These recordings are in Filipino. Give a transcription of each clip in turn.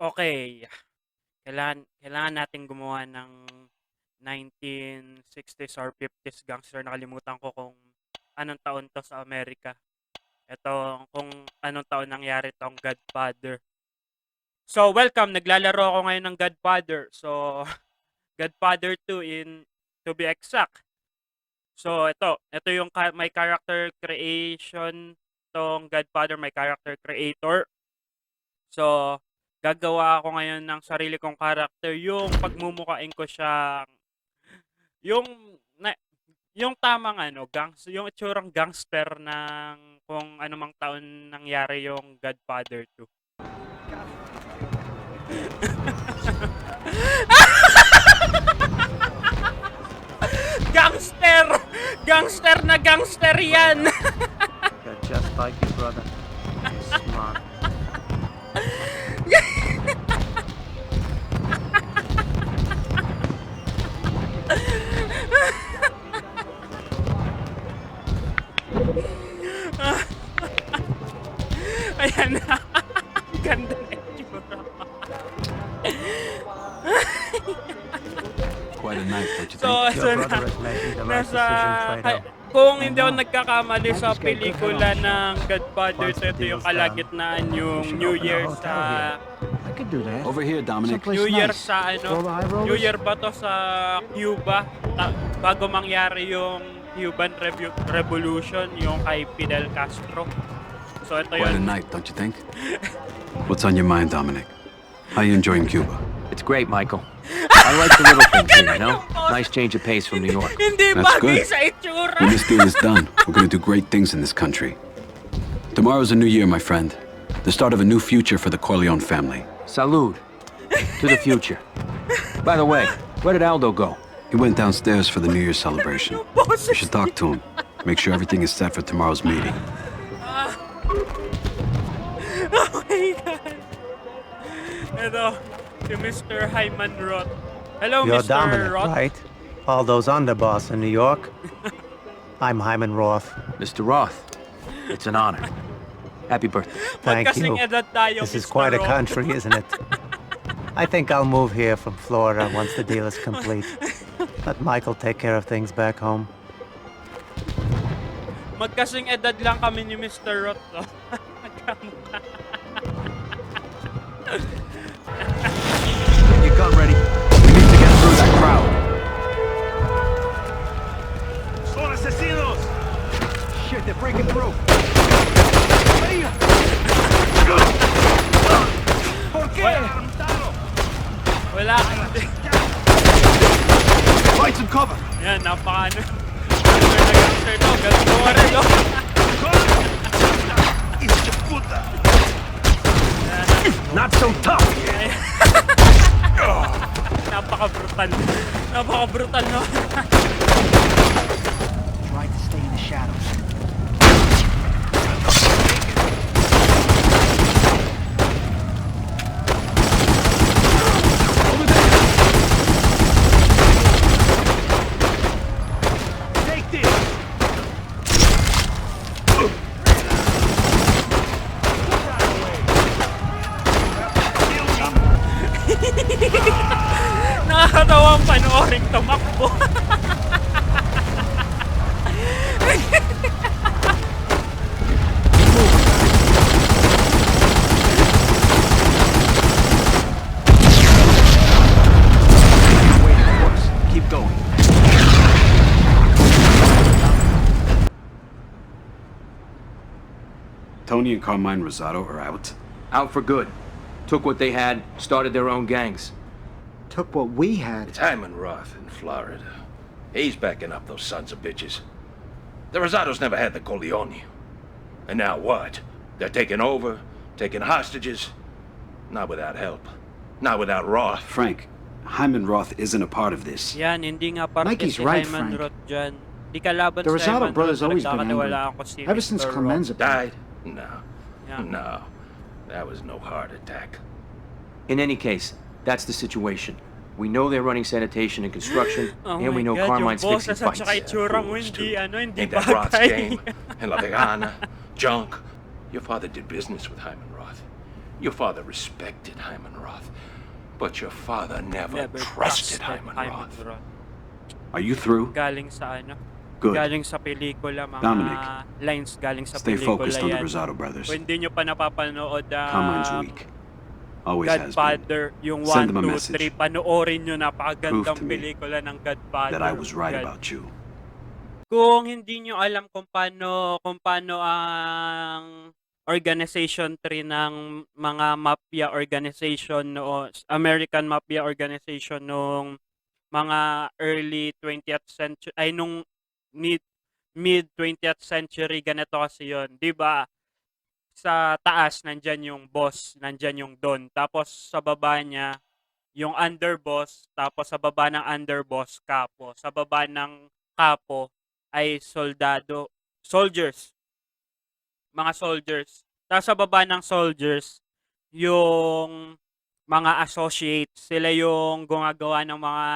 Okey. Kailangan kailangan nating gumawa ng 1960s or 50s gangster. Nakalimutan ko kung anong taon 'to sa Amerika. Eto kung anong taon nangyari 'tong Godfather. So, welcome. Naglalaro ako ngayon ng Godfather. So, Godfather 2 in to be exact. So, ito. Ito yung may character creation 'tong Godfather, may character creator. So, gagawa ako ngayon ng sarili kong character. Yung pagmumukhain ko siyang yung na yung tamang ano, gangs yung itsurang gangster ng kung anumang taon nangyari yung Godfather 2. Gangster! Gangster na gangster yan! You're just like your brother. Smart. Kay- Fredo. kung hindi ako nagkakamali sa pelikula ng Godfather, Once so the ito yung deal's kalagitnaan yung New Year hotel sa I could do that. Over here, Dominic. New Year sa ano. New Year ba to sa Cuba Ta- bago mangyari yung Cuban Revu- Revolution yung kay Fidel Castro. So ito Quite a yun. night, don't you think? What's on your mind, Dominic? How you enjoying Cuba? It's great, Michael. I like the little things here, you know? Nice change of pace from New York. Hindi That's bagay good. sa itsura. When this deal is done, we're gonna do great things in this country. Tomorrow's a new year, my friend. The start of a new future for the Corleone family. Salud. To the future. By the way, where did Aldo go? He went downstairs for the New Year celebration. We should talk to him. Make sure everything is set for tomorrow's meeting. Oh my God. Ito, si Mr. Hyman Roth. Hello, You're Mr. Dominic, Roth. right? All those underboss in New York. I'm Hyman Roth. Mr. Roth. It's an honor. Happy birthday. Thank you. tayo, This is Mr. quite a country, isn't it? I think I'll move here from Florida once the deal is complete. Let Michael take care of things back home. Magkasing edad lang kami ni Mr. Roth. Oh. ano. Gangster na gangster to. Ganun ko rin, no? ¡Hijo de puta! Not so tough. Napaka-brutal. Napaka-brutal, no? Try to stay in the shadows. Nakakatawa ang panoorin tumakbo. Waiting for us. Keep going. Tony and Carmine Rosado are out. Out for good. Took what they had, started their own gangs. Took what we had. It's Hyman Roth in Florida. He's backing up those sons of bitches. The Rosados never had the Corleone. And now what? They're taking over, taking hostages. Not without help. Not without Roth. Frank, Hyman Roth isn't a part of this. Yan, hindi nga parte Mikey's si right, Hyman Frank. Roth dyan. Di kalaban The si Rosado Hyman brothers Roth. always been nagkakaniwala angry. ako si Ever since Mr. Roth. Clemenza Died? No. Yeah. No. That was no heart attack. In any case, that's the situation. We know they're running sanitation and construction, Oh and we know God, Carmine's fixing fights. saka itsura mo, Fools, hindi, ano, hindi Ain't that Roth's game? And La Vegana, junk. Your father did business with Hyman Roth. Your father respected Hyman Roth, but your father never, Never trusted, trusted Hyman, Hyman Roth. Roth. Are you through? Galing sa ano? Good. Galing sa pelikula, mga Dominic, lines galing sa Stay pelikula focused on the. Rosado brothers. Kung hindi nyo pa napapanood Carmine's um, weak. Always has been. Godfather, yung Send 1, them a 2, message. 3, panoorin nyo, Prove napakagandang to me pelikula ng Godfather. That I was right God. about you. Kung hindi nyo alam kung paano, kung paano ang organization tree ng mga mafia organization no American Mafia Organization nung mga early 20th century ay nung mid mid 20th century ganito kasi yon 'di ba sa taas nandyan yung boss nandyan yung don. Tapos sa baba niya yung underboss tapos sa baba ng underboss kapo. Sa baba ng kapo ay soldado soldiers. Mga soldiers. Tapos sa baba ng soldiers yung mga associates sila yung gumagawa ng mga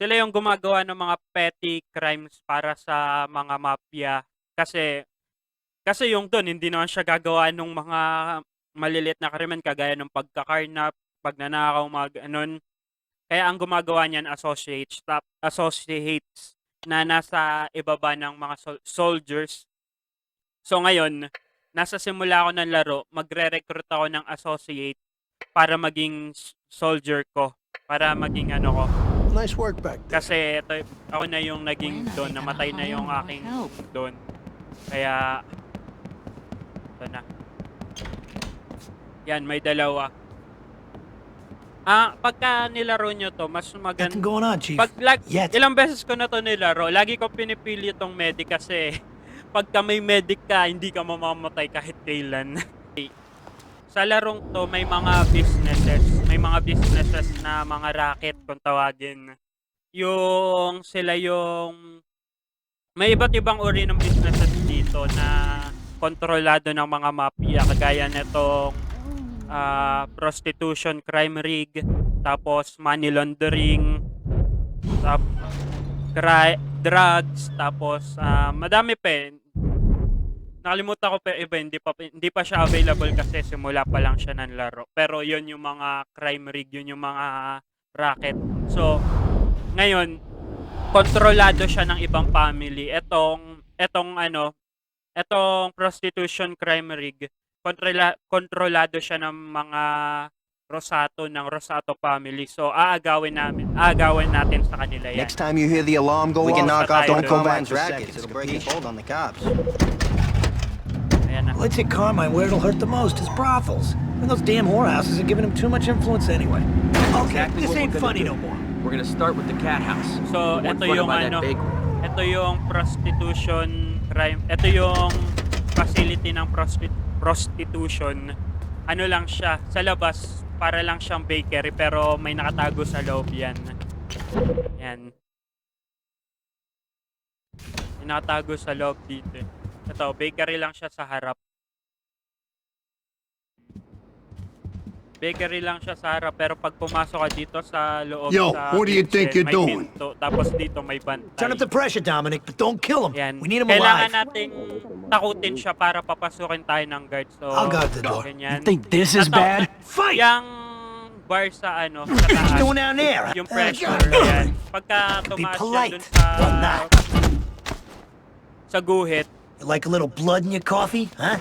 sila yung gumagawa ng mga petty crimes para sa mga mafia kasi kasi yung doon hindi naman siya gagawa ng mga maliliit na krimen kagaya ng pagkakarnap, pagnanakaw, mag anon. Kaya ang gumagawa niyan associates, top associates na nasa ibaba ng mga sol- soldiers. So ngayon, nasa simula ako ng laro, magre-recruit ako ng associate para maging soldier ko, para maging ano ko. Nice work back there. Kasi ito, ako na yung naging doon, namatay na yung aking doon. Kaya, ito na. Yan, may dalawa. Ah, pagka nilaro nyo to, mas maganda. Nothing going on, Chief. Pag lag, Yet. ilang beses ko na to nilaro, lagi ko pinipili itong medic kasi pagka may medic ka, hindi ka mamamatay kahit kailan. Sa larong to, may mga businesses. May mga businesses na mga racket kung tawagin. Yung sila yung... May iba't ibang uri ng businesses dito na kontrolado ng mga mafia. Kagaya nitong ah, prostitution crime rig, tapos money laundering, tap, cri- drugs, tapos ah, madami pa eh. Nakalimutan ko pa iba, hindi pa, hindi pa siya available kasi simula pa lang siya ng laro. Pero yon yung mga crime rig, yun yung mga racket. So, ngayon, kontrolado siya ng ibang family. Etong, etong ano, etong prostitution crime rig, kontrola, kontrolado siya ng mga Rosato ng Rosato family. So, aagawin namin, aagawin natin sa kanila yan. Next time you hear the alarm go We can off, knock off for rackets. seconds, It'll break the capiche? hold on the cops. Ayan na. Let's hit Carmine where it'll hurt the most, his brothels. And those damn whorehouses are giving him too much influence anyway. Okay, Exactly this ain't funny do. no more. We're gonna start with the cat house. So, ito yung ano, ito yung prostitution crime. Ito yung facility ng prosti- prostitution. Ano lang siya, sa labas, para lang siyang bakery, pero may nakatago sa loob yan. Yan. May nakatago sa loob dito. eh. Ito, bakery lang siya sa harap. Bakery lang siya sa harap, pero pag pumasok ka dito sa loob Yo, sa what do you kitchen, think you're may doing? pinto, tapos dito may bantay. Turn up the pressure, Dominic, but don't kill him. Yan. We need him Kailangan alive. nating takutin siya para papasukin tayo ng guard. So, I'll guard the door. Ganyan. this is Nata- Fight! Yung bar sa ano, sa What you taas. doing down there? Yung pressure, yan. Pagka Be tumaas yan polite, dun sa, not. sa guhit, You like a little blood in your coffee, huh?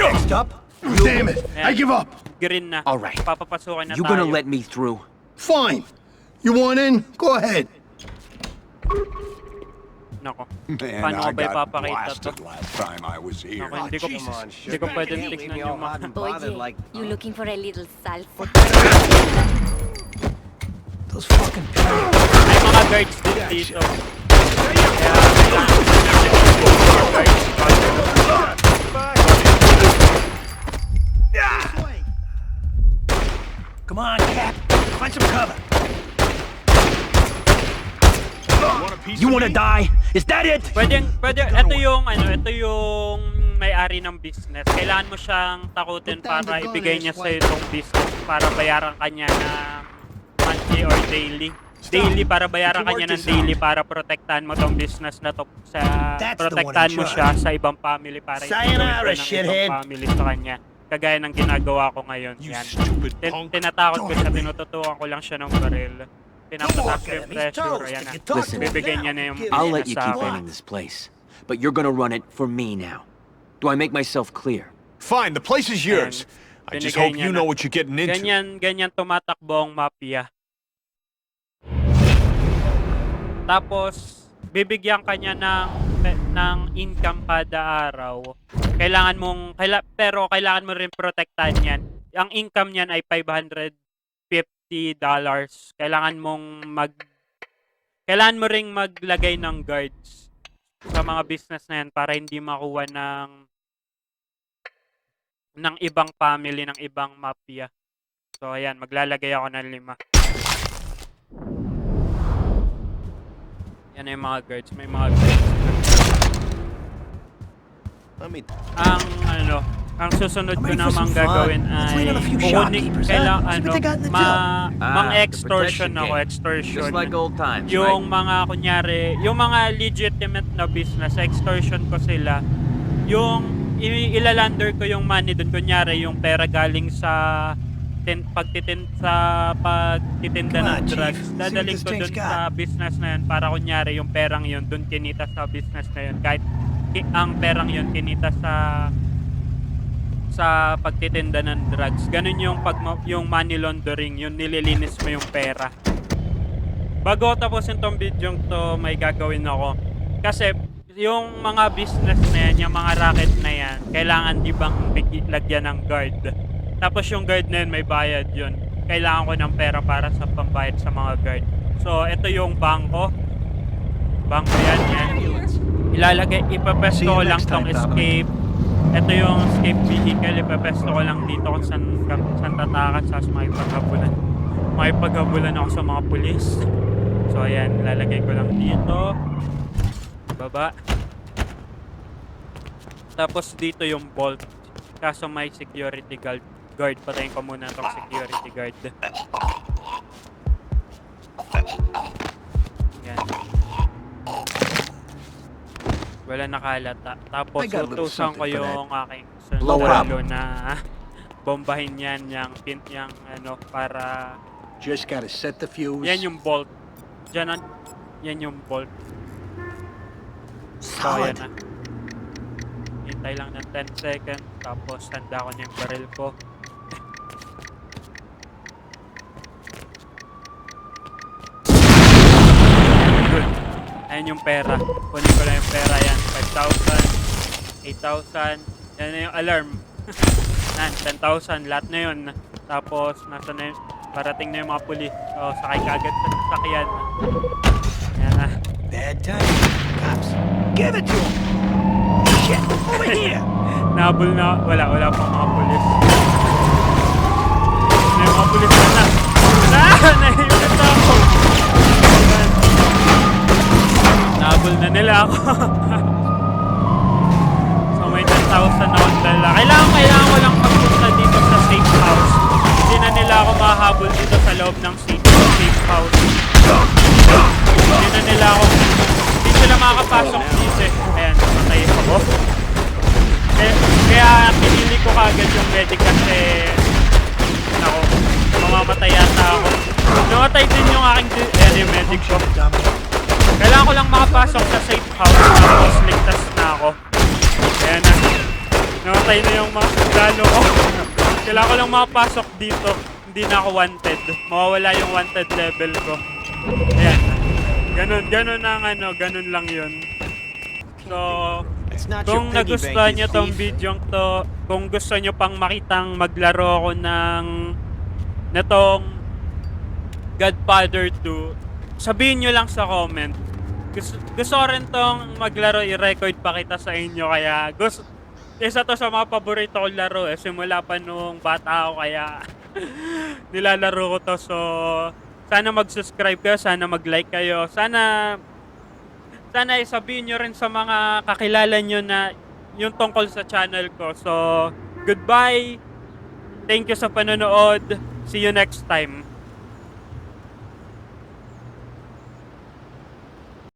Next up, you. Damn it! I give up. Green na. All right. Papapasukin na You tayo. gonna let me through? Fine. You want in? Go ahead. Nako. Man, Paano I ko ba got ipapakita to? blasted last time I was here. Nako, hindi ko, Jesus. hindi ko pwedeng tignan yung mga... Oye, you looking for a little salsa? Those fucking people. May mga guards din dito. Kaya, kailangan Come some cover. You wanna die? Is that it? Pwede, pwede, ito yung, ano, ito yung may-ari ng business. Kailangan mo siyang takutin para ibigay niya sa itong business para bayaran kanya ng monthly or daily. Daily para bayaran kanya ng daily para protektahan mo tong business na to sa protektahan mo siya sa ibang family para pa ng ibang family sa kanya. Kagaya ng ginagawa ko ngayon. You Yan. Tin- tinatakot ko siya, tinututukan ko lang siya ng baril. Pinapataas ko yung pressure, ayan na. Listen. Bibigyan niya na yung I'll let you keep running this place, but you're gonna run it for me now. Do I make myself clear? Fine, the place is yours. I just hope you know what you're getting into. Ganyan, ganyan tumatakbo ang mafia. Tapos, bibigyan kanya ng ng income kada araw. Kailangan mong kaila, pero kailangan mo rin protektahan 'yan. Ang income niyan ay 550 dollars. Kailangan mong mag kailangan mo ring maglagay ng guards sa mga business na 'yan para hindi makuha ng ng ibang family, ng ibang mafia. So, ayan, maglalagay ako ng lima. Yan na yung mga guards. May mga guards. Me. Ang, ano, ang susunod ko namang gagawin ay kukunin, See ano, ma, Ah, mang the extortion ako, extortion. Just like old times, yung right? mga kunyari, yung mga legitimate na business, extortion ko sila. Yung ilalander ko yung money doon kunyari yung pera galing sa tin, pagtitin sa pagtitinda ng drugs. Dadaling ko doon sa business na yun para kunyari yung perang yun doon kinita sa business na yun. Kahit ang perang yun kinita sa sa pagtitinda ng drugs. Ganun yung pag yung money laundering, yung nililinis mo yung pera. Bago tapusin tong video to, may gagawin ako. Kasi yung mga business na yan, yung mga racket na yan, kailangan di bang lagyan ng guard. Tapos yung guard na yun, may bayad yun. Kailangan ko ng pera para sa pambayad sa mga guard. So, ito yung bangko. Bangko yan, yan. Ilalagay, ipapesto ko lang tong escape. Ito yung escape vehicle, ipapesto ko lang dito kung saan, kung saan tatakas sa makipaghabulan. Makipaghabulan ako sa mga pulis. So, ayan, lalagay ko lang dito. Baba. Tapos dito yung bolt. Kaso may security guard. Guard, patayin ko muna tong security guard. Wala nakalata. Tapos utusan ko yung aking sundalo na bombahin yan yung pin yung ano para Just gotta set the fuse. yan yung bolt. Diyan ang, yan yung bolt. So, Solid. yan na. Hintay lang ng 10 seconds. Tapos, handa ko na yung baril ko. Ayan yung pera. Kunin ko lang yung pera yan. 5,000, 8,000. Yan na yung alarm. Yan, 10,000. Lahat na yun. Tapos, nasa na yun. Parating na yung mga pulis. So, sakay kagad sa sasakyan. Yan na. Bad time. Cops. Give it to him. Shit. Over here. Nahabol na. Wala, wala pang mga pulis. May mga pulis na na. Ah! Na Nahabol na nila ako. so may 10,000 na akong dala. Kailangan, kailangan ko lang pagpunta dito sa safe house. Hindi na nila ako mahabol dito sa loob ng safe, safe house. Hindi na nila ako, hindi sila makakapasok dito eh. Ayan, namatay ako. Eh, kaya pinili ko kagad yung medic kasi ako, mamamatay yata ako. Namatay din yung aking, yung medic ko. Kailangan ko lang makapasok sa safe house tapos ligtas na ako. Ayan na. Namatay na yung mga sundalo ko. Kailangan ko lang makapasok dito. Hindi na ako wanted. Mawawala yung wanted level ko. Ayan. Ganun, ganun ang ano, ganun lang yun. So, kung nagustuhan nyo tong video to, kung gusto nyo pang makitang maglaro ako ng netong Godfather 2, sabihin nyo lang sa comment. Gusto, gusto rin tong maglaro, i-record pa kita sa inyo, kaya gusto, isa to sa mga paborito kong laro eh, simula pa nung bata ako, kaya nilalaro ko to, so sana mag-subscribe kayo, sana mag-like kayo, sana sana isabihin nyo rin sa mga kakilala nyo na yung tungkol sa channel ko. So, goodbye. Thank you sa panonood. See you next time.